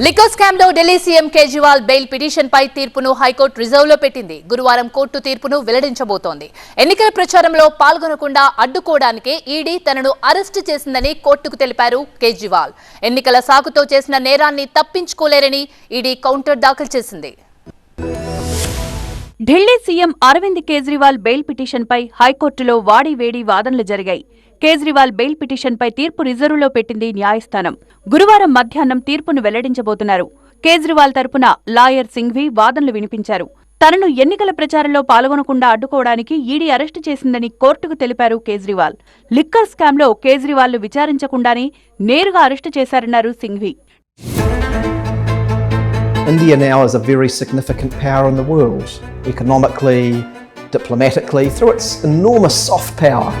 Liquor స్కామ్లో Delhi CM Kejriwal bail petition పై తీర్పును high court రిజర్వ్లో పెట్టింది. గురువారం కోర్టు తీర్పును వెల్లడించబోతోంది. ఎన్నికల ప్రచారంలో పాల్గొనకుండా అడ్డుకోవడానికే ఈడీ తనను అరెస్టు చేసిందని కోర్టుకు తెలిపారు కేజ్రీవాల్. ఎన్నికల సాకుతో చేసిన నేరాన్ని తప్పించుకోలేరని ఈడీ కౌంటర్ దాఖలు చేసింది. ఢిల్లీ సీఎం అరవింద్ కేజ్రీవాల్ బెయిల్ పిటిషన్పై హైకోర్టులో వాడివేడి వాదనలు జరిగాయి. కేజ్రీవాల్ బెయిల్ పిటిషన్పై తీర్పు రిజర్వులో పెట్టింది న్యాయస్థానం. గురువారం మధ్యాహ్నం తీర్పును వెల్లడించబోతున్నారు. కేజ్రీవాల్ తరపున లాయర్ సింఘ్వి వాదనలు వినిపించారు. తనను ఎన్నికల ప్రచారంలో పాల్గొనకుండా అడ్డుకోవడానికి ఈడీ అరెస్టు చేసిందని కోర్టుకు తెలిపారు కేజ్రీవాల్. లిక్కర్ స్కామ్లో కేజ్రీవాల్ను విచారించకుండానే నేరుగా అరెస్టు చేశారన్నారు Singhvi. India now is a very significant power in the world, economically, diplomatically, through its enormous soft power.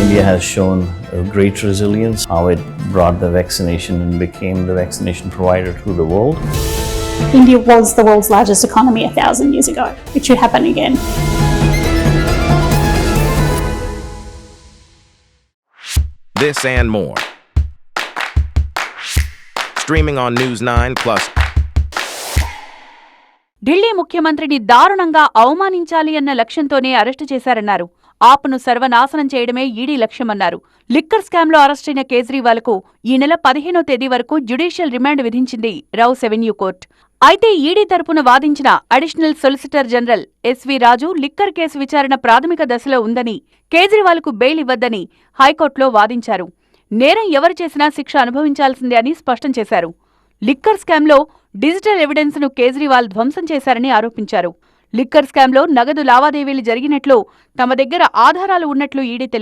India has shown a great resilience, how it brought the vaccination and became the vaccination provider to the world. India was the world's largest economy a thousand years ago. It should happen again. This and more. Streaming on News 9 Plus. Delhi ముఖ్యమంత్రిని దారుణంగా అవమానించాలి అన్న లక్ష్యంతోనే arrest చేశారన్నారు. ఆప్ను సర్వనాశనం చేయడమే ED లక్ష్యమన్నారు. Liquor స్కామ్లో అరెస్టైన కేజ్రీవాల్కు ఈ నెల పదిహేనో తేదీ వరకు జ్యుడిషియల్ రిమాండ్ విధించింది రౌస్ ఎవెన్యూ కోర్టు. అయితే ఈడీ తరపున వాదించిన additional solicitor general SV Raju liquor case విచారణ ప్రాథమిక దశలో ఉందని కేజ్రీవాల్కు బెయిల్ ఇవ్వద్దని హైకోర్టులో వాదించారు. నేరం ఎవరు చేసినా శిక్ష అనుభవించాల్సిందే అని స్పష్టం చేశారు. లిక్కర్ స్కామ్లో డిజిటల్ ఎవిడెన్స్ను కేజ్రీవాల్ ధ్వంసం చేశారని ఆరోపించారు. లిక్కర్ స్కామ్లో నగదు లావాదేవీలు జరిగినట్లు తమ దగ్గర ఆధారాలు ఉన్నట్లు ఈడీ